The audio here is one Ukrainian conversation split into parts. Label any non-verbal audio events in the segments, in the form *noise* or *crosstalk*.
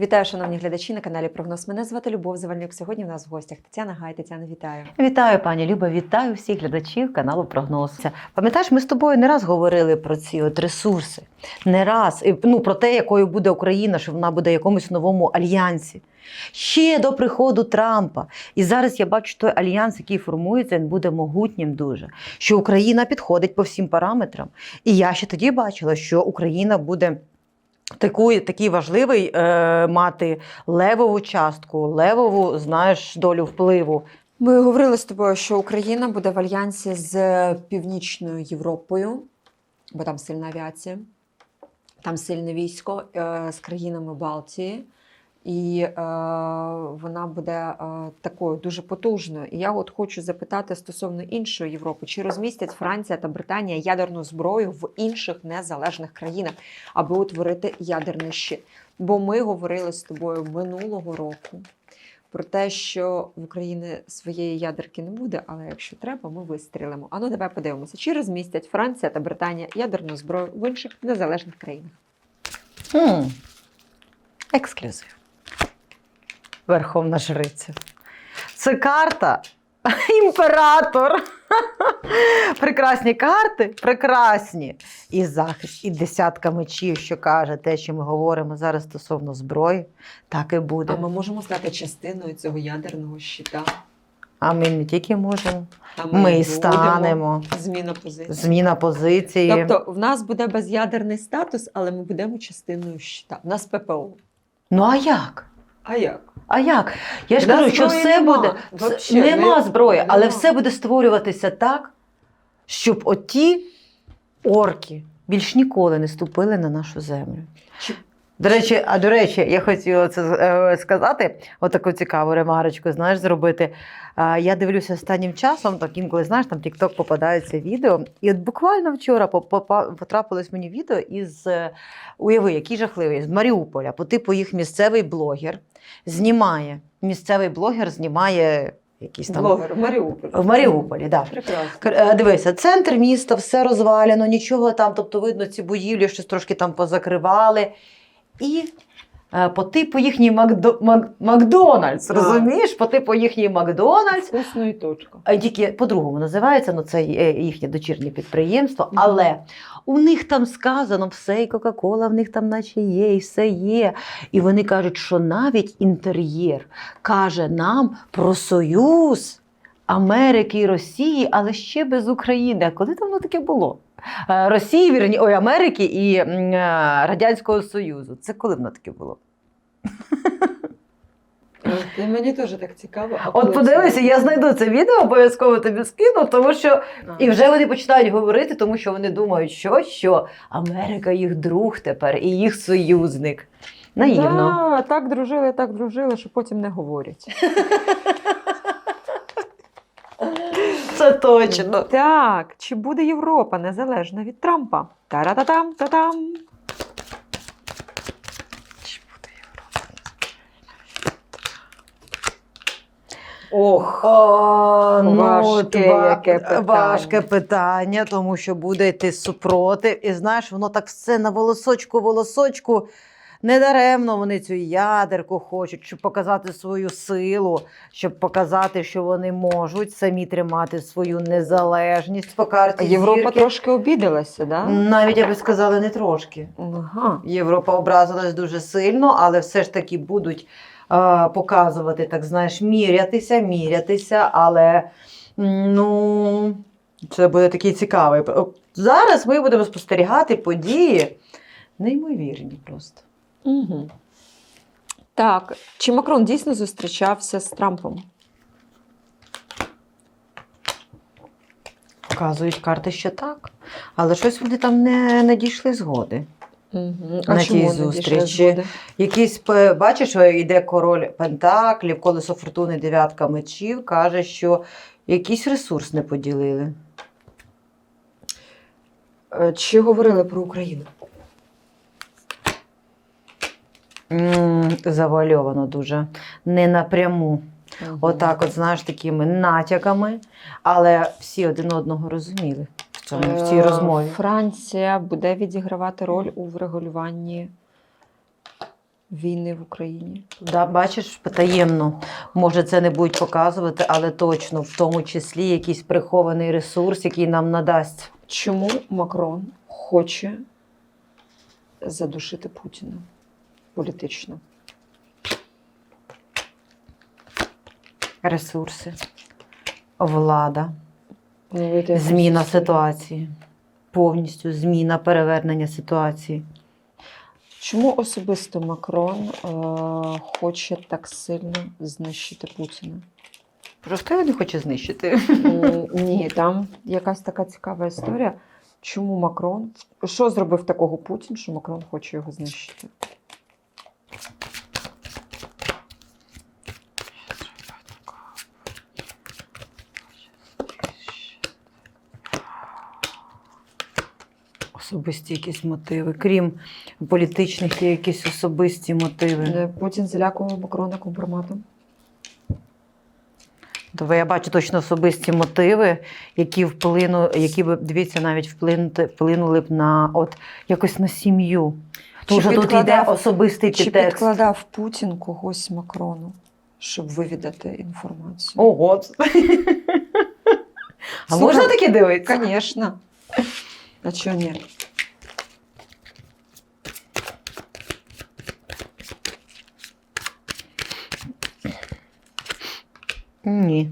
Вітаю, шановні глядачі на каналі Прогноз. Мене звати Любов Завальнюк. Сьогодні в нас в гостях Тетяна Гай. Тетяна, вітаю. Вітаю, пані Люба, вітаю всіх глядачів каналу Прогноз. Пам'ятаєш, ми з тобою не раз говорили про ці от ресурси, не раз ну, про те, якою буде Україна, що вона буде в якомусь новому альянсі. Ще до приходу Трампа. І зараз я бачу той альянс, який формується, він буде могутнім дуже. Що Україна підходить по всім параметрам. І я ще тоді бачила, що Україна буде. Таку, такий важливий е, мати левову частку, левову, знаєш, долю впливу. Ми говорили з тобою, що Україна буде в альянсі з Північною Європою, бо там сильна авіація, там сильне військо е, з країнами Балтії. І е, вона буде е, такою дуже потужною. І я от хочу запитати стосовно іншої Європи, чи розмістять Франція та Британія ядерну зброю в інших незалежних країнах, аби утворити ядерний щит? Бо ми говорили з тобою минулого року про те, що в Україні своєї ядерки не буде, але якщо треба, ми вистрілимо. Ану, давай подивимося, чи розмістять Франція та Британія ядерну зброю в інших незалежних країнах. Ексклюзив. Верховна жриця. Це карта. *laughs* Імператор. *laughs* Прекрасні карти, прекрасні. І захист, і десятка мечів, що каже те, що ми говоримо зараз стосовно зброї, так і буде. А ми можемо стати частиною цього ядерного щита. А ми не тільки можемо, А ми і станемо. Зміна позиції. Зміна позиції. Тобто в нас буде безядерний статус, але ми будемо частиною щита. В нас ППО. Ну а як? А як? А як? Я ж Да, кажу, що все нема. буде. Вообще, нема не- зброї, але нема. все буде створюватися так, щоб оті орки більш ніколи не ступили на нашу землю. Чи- До речі, а до речі, я хотіла це е, сказати, отаку цікаву ремарочку, знаєш, зробити. Я дивлюся останнім часом, так інколи знаєш, там TikTok попадається відео. І от буквально вчора потрапилось мені відео із е, уяви, який жахливий, з Маріуполя, по типу їх місцевий блогер знімає. Місцевий блогер знімає якісь там Блогер в Маріуполі. в Маріуполі, да. Прекрасно. Е, Дивися, центр міста, все розвалено, нічого там, тобто видно ці будівлі, щось трошки там позакривали. І е, по типу їхній Макдо... Мак... Макдональдс, Да. розумієш? По типу їхній Макдональдс. Вкусно і точка. А тільки по-другому називається, ну це е, їхнє дочірнє підприємство, але у них там сказано все, і Кока-Кола в них там наче є, і все є. І вони кажуть, що навіть інтер'єр каже нам про союз Америки і Росії, але ще без України. А коли давно таке було? Е, Росії, вірні, ой, Америки і е, Радянського Союзу. Це коли воно таке було? Ти мені теж так цікаво. От подивися, я знайду це відео, обов'язково тобі скину, тому що. І вже вони починають говорити, тому що вони думають, що, що Америка їх друг тепер і їх союзник. Наївно. Да, так дружили, так дружили, що потім не говорять. *laughs* Це точно. Так, чи буде Європа незалежна від Трампа? Та-ра-та-там, та-там. Ох, О, ну, Важке от ва- яке питання. важке питання, тому що буде йти супротив. І знаєш, воно так все на волосочку, волосочку. Недаремно вони цю ядерку хочуть, щоб показати свою силу, щоб показати, що вони можуть самі тримати свою незалежність по карті. Європа зірки. трошки обідалася, да? Навіть я би сказала, не трошки. Ага. Європа образилась дуже сильно, але все ж таки будуть е, показувати, так знаєш, мірятися, мірятися, але ну, це буде такий цікавий. Зараз ми будемо спостерігати події неймовірні просто. Угу. Так, чи Макрон дійсно зустрічався з Трампом? Показують карти, що так. Але щось вони там не, не дійшли згоди. Угу. На А тій зустрічі. Якийсь, бачиш, йде король Пентаклів, колесо фортуни, дев'ятка мечів, каже, що якийсь ресурс не поділили. Е, Чи говорили про Україну? Завальовано дуже. Не напряму. Мгм. Отак, от, знаєш, такими натяками, але всі один одного розуміли в цьому в цій Е, розмові. Франція буде відігравати роль у врегулюванні війни в Україні. Да, бачиш, потаємно. Може, це не будуть показувати, але точно, в тому числі якийсь прихований ресурс, який нам надасть. Чому Макрон хоче задушити Путіна політично? Ресурси, влада, зміна ситуації. Повністю зміна перевернення ситуації. Чому особисто Макрон е, хоче так сильно знищити Путіна? Просто його не хоче знищити. Ні, там якась така цікава історія. Чому Макрон? Що зробив такого Путін, що Макрон хоче його знищити? Особисті якісь мотиви. Крім політичних, є якісь особисті мотиви. Е, Путін залякував Макрона компроматом. Тобто я бачу точно особисті мотиви, які вплину, які б дивіться, навіть вплинути, вплинули б на от якось на сім'ю. Тому Чи що тут йде підкладав- особистий Чи підтекст. підкладав Путін когось Макрону, щоб вивідати інформацію? Ого. *laughs* А можна таке дивитися? Звісно. А чого ні? Ні.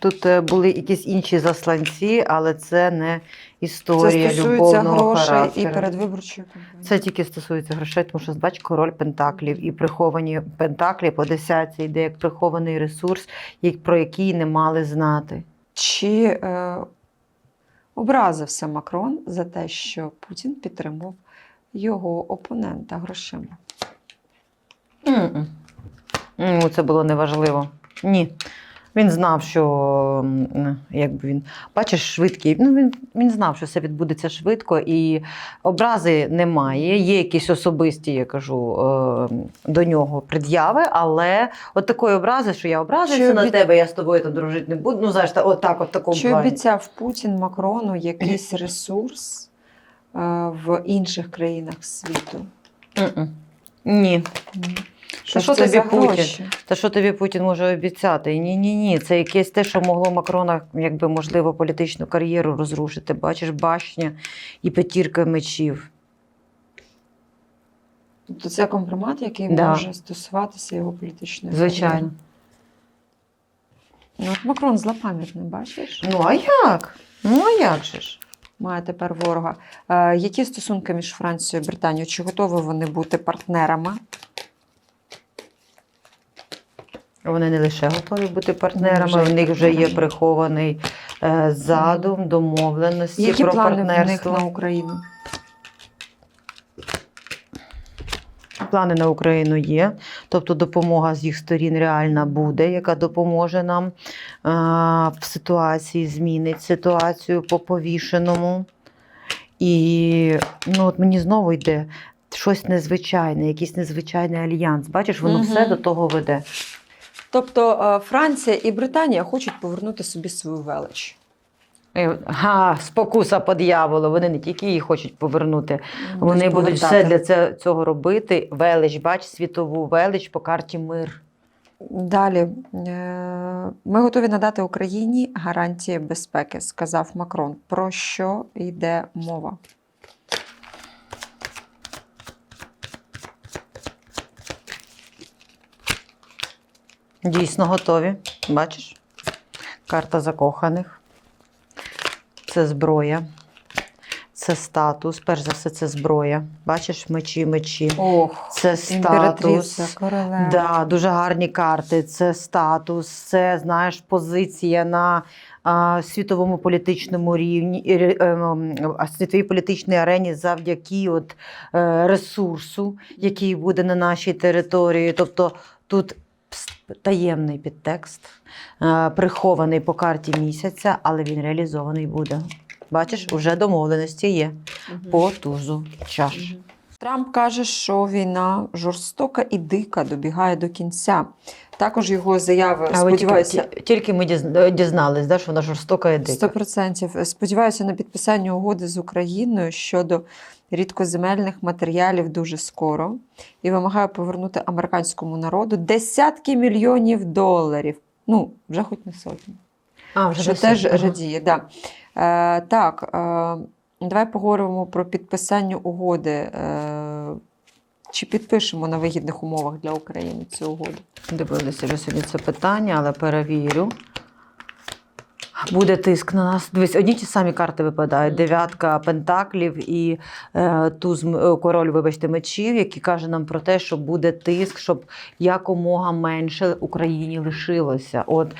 Тут е, були якісь інші засланці, але це не історія стосується любовного грошей і характеру. передвиборчої кампанії. Це тільки стосується грошей, тому що бач король пентаклів і приховані пентаклі по десятці йде як прихований ресурс, про який не мали знати. Чи е, образився Макрон за те, що Путін підтримував його опонента грошима? Це було неважливо. Ні. Він знав, що м, якби він бачиш швидкий. Ну він, він знав, що все відбудеться швидко, і образи немає. Є якісь особисті, я кажу, е, до нього пред'яви, але от такої образи, що я образився Чи на обі- тебе, я з тобою там дружити не буду. Ну, знаєш, от так, от такому Чи плані. обіцяв Путін Макрону якийсь ресурс е, в інших країнах світу? М-м. Ні. Що, що тобі Путін? Та що тобі Путін може обіцяти? Ні, ні, ні. Це якесь те, що могло Макрона, якби можливо, політичну кар'єру розрушити. Бачиш, башня і п'ятірка мечів. Тобто це компромат, який Да. може стосуватися його політичної Звичайно. Ну, от Макрон злопам'ятний, бачиш? Ну а як? Ну а як же ж? Має тепер ворога. Е, які стосунки між Францією і Британією? Чи готові вони бути партнерами? Вони не лише готові бути партнерами, в них вже є прихований е, задум, домовленості Які про плани в них партнерство. на Україну? Плани на Україну є, тобто допомога з їх сторін реальна буде, яка допоможе нам а, в ситуації, змінить ситуацію по повішеному. І ну, от мені знову йде щось незвичайне, якийсь незвичайний альянс. Бачиш, воно Мгм. все до того веде. Тобто е, Франція і Британія хочуть повернути собі свою велич. Е, Га, спокуса по дияволу. Вони не тільки її хочуть повернути, вони Будуть будуть все для це- цього робити. Велич, бач, світову велич по карті мир. Далі Е, ми готові надати Україні гарантії безпеки, сказав Макрон. Про що йде мова? Дійсно готові. Бачиш? Карта закоханих. Це зброя. Це статус. Перш за все, це зброя. Бачиш, мечі, мечі. Ох, Це статус. королева. Да, дуже гарні карти. Це статус, це знаєш, позиція на а, світовому політичному рівні, і ре- ем, а, світовій політичній арені завдяки от, е, ресурсу, який буде на нашій території. Тобто тут таємний підтекст, е, прихований по карті місяця, але він реалізований буде. Бачиш, вже домовленості є Мгм. по тузу чаш. Мгм. Трамп каже, що війна жорстока і дика добігає до кінця. Також його заяви А сподіваюся. тільки, тільки ми дізнались, да, що вона жорстока і дика. 100%. Сподіваюся на підписання угоди з Україною щодо рідкоземельних матеріалів дуже скоро і вимагаю повернути американському народу десятки мільйонів доларів. Ну, вже хоч не сотні. А, вже Що теж Ага. радіє. Да. Е, так, е, давай поговоримо про підписання угоди. Е, чи підпишемо на вигідних умовах для України цю угоду? Дивилися вже сьогодні це питання, але перевірю. Буде тиск на нас. Дивись, одні ті самі карти випадають: дев'ятка пентаклів і е, туз е, король, вибачте, мечів, який каже нам про те, що буде тиск, щоб якомога менше Україні лишилося. От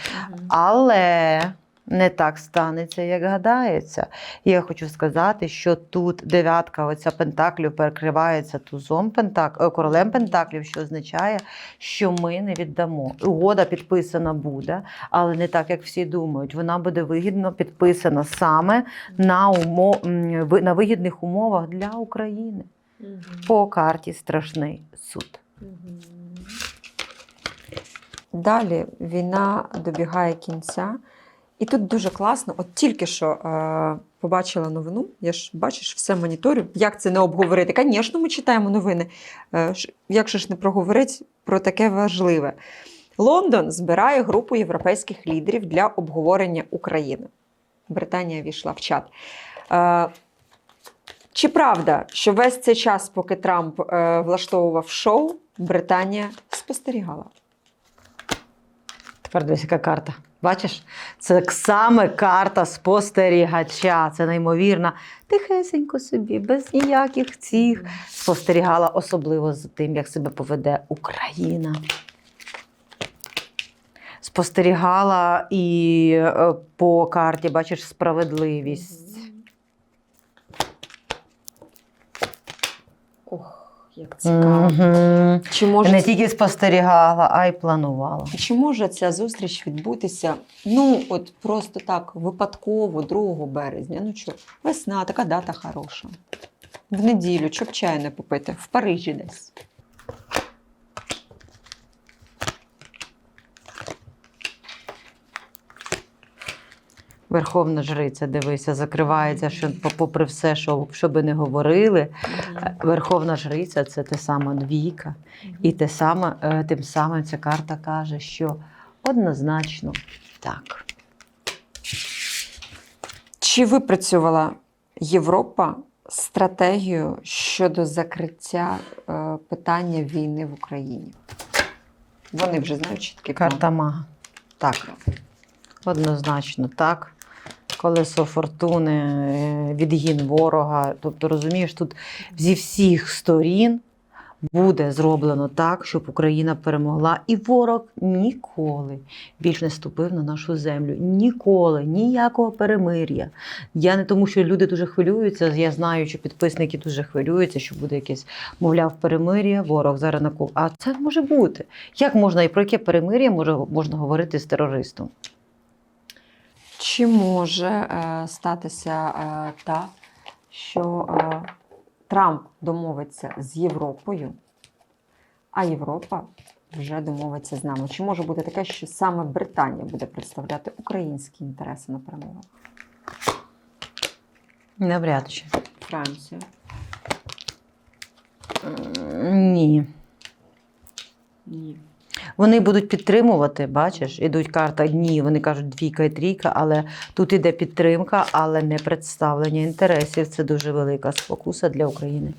але не так станеться, як гадається. І я хочу сказати, що тут дев'ятка, оця пентаклів перекривається тузом пентак... е, королем пентаклів, що означає, що ми не віддамо. Угода підписана буде, але не так, як всі думають. Вона буде вигідно підписана саме на, умо... на вигідних умовах для України. По карті страшний суд. Далі війна добігає кінця. І тут дуже класно, от тільки що е, побачила новину, я ж бачиш, все моніторю. Як це не обговорити? Звісно, ми читаємо новини. Е, як же ж не проговорити про таке важливе? Лондон збирає групу європейських лідерів для обговорення України. Британія війшла в чат. Е, чи правда, що весь цей час, поки Трамп е, влаштовував шоу, Британія спостерігала? Тепер дивись, яка карта. Бачиш? Це саме карта спостерігача. Це неймовірна. Тихесенько собі, без ніяких цих. Спостерігала особливо за тим, як себе поведе Україна. Спостерігала і е, по карті, бачиш, справедливість. Як цікаво. Мгм. Чи може, Не тільки спостерігала, а й планувала. чи може ця зустріч відбутися? Ну, от просто так, випадково, 2 березня. Ну що, весна, така дата хороша. В неділю, щоб чаю не попити, в Парижі десь. Верховна жриця, дивися, закривається, що попри все, що, що би не говорили, Верховна жриця це те сама двійка. І те саме, е, тим самим ця карта каже, що однозначно так. Чи випрацювала Європа стратегію щодо закриття е, питання війни в Україні? Вони вже знають план. Карта мага. Так. Однозначно так. Колесо фортуни, е, відгін ворога. Тобто, розумієш, тут зі всіх сторін буде зроблено так, щоб Україна перемогла, і ворог ніколи більш не ступив на нашу землю. Ніколи, ніякого перемир'я. Я не тому, що люди дуже хвилюються. Я знаю, що підписники дуже хвилюються, що буде якесь, мовляв, перемир'я, ворог зараз на ку. А це може бути. Як можна і про яке перемир'я може можна говорити з терористом? Чи може е, статися е, так, що е, Трамп домовиться з Європою, а Європа вже домовиться з нами? Чи може бути таке, що саме Британія буде представляти українські інтереси на перемовинах? Навряд чи. Франція. Ні. Ні. Вони будуть підтримувати, бачиш, ідуть карта дні, вони кажуть двійка і трійка, але тут іде підтримка, але не представлення інтересів. Це дуже велика спокуса для України.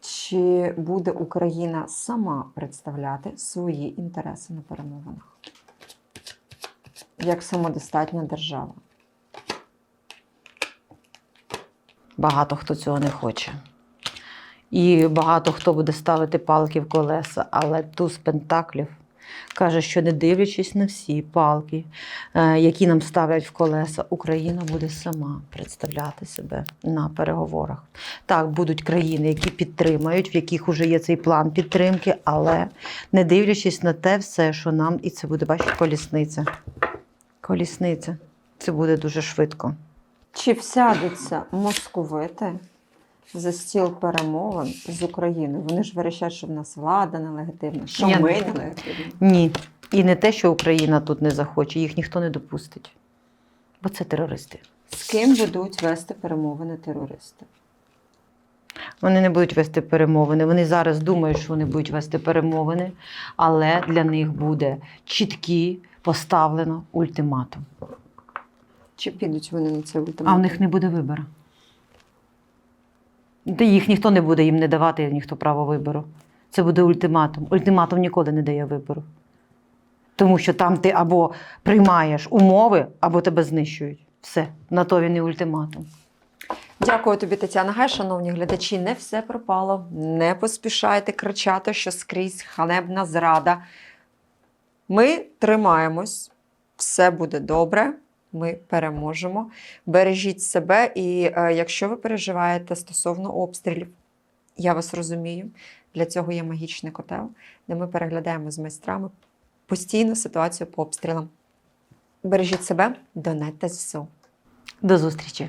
Чи буде Україна сама представляти свої інтереси на перемовинах? Як самодостатня держава? Багато хто цього не хоче. І багато хто буде ставити палки в колеса, але туз пентаклів каже, що не дивлячись на всі палки, е, які нам ставлять в колеса, Україна буде сама представляти себе на переговорах. Так, будуть країни, які підтримають, в яких вже є цей план підтримки, але не дивлячись на те все, що нам, і це буде, бачите, колісниця. Колісниця. Це буде дуже швидко. Чи всядуться московити за стіл перемовин з Україною. Вони ж вирішать, що в нас влада нелегітимна, що Ні. ми нелегітимні. Ні. І не те, що Україна тут не захоче, їх ніхто не допустить. Бо це терористи. З ким будуть вести перемовини терористи? Вони не будуть вести перемовини. Вони зараз думають, що вони будуть вести перемовини, але для них буде чіткі поставлено ультиматум. Чи підуть вони на це ультиматум? А в них не буде вибору. Їх ніхто не буде їм не давати ніхто право вибору. Це буде ультиматум. Ультиматум ніколи не дає вибору. Тому що там ти або приймаєш умови, або тебе знищують. Все, на то він і ультиматум. Дякую тобі, Тетяна Гай. Шановні глядачі, не все пропало. Не поспішайте кричати, що скрізь ханебна зрада. Ми тримаємось, все буде добре. Ми переможемо. Бережіть себе, і е, якщо ви переживаєте стосовно обстрілів, я вас розумію. Для цього є магічний котел, де ми переглядаємо з майстрами постійну ситуацію по обстрілам. Бережіть себе, донетьте ЗСУ. До зустрічі!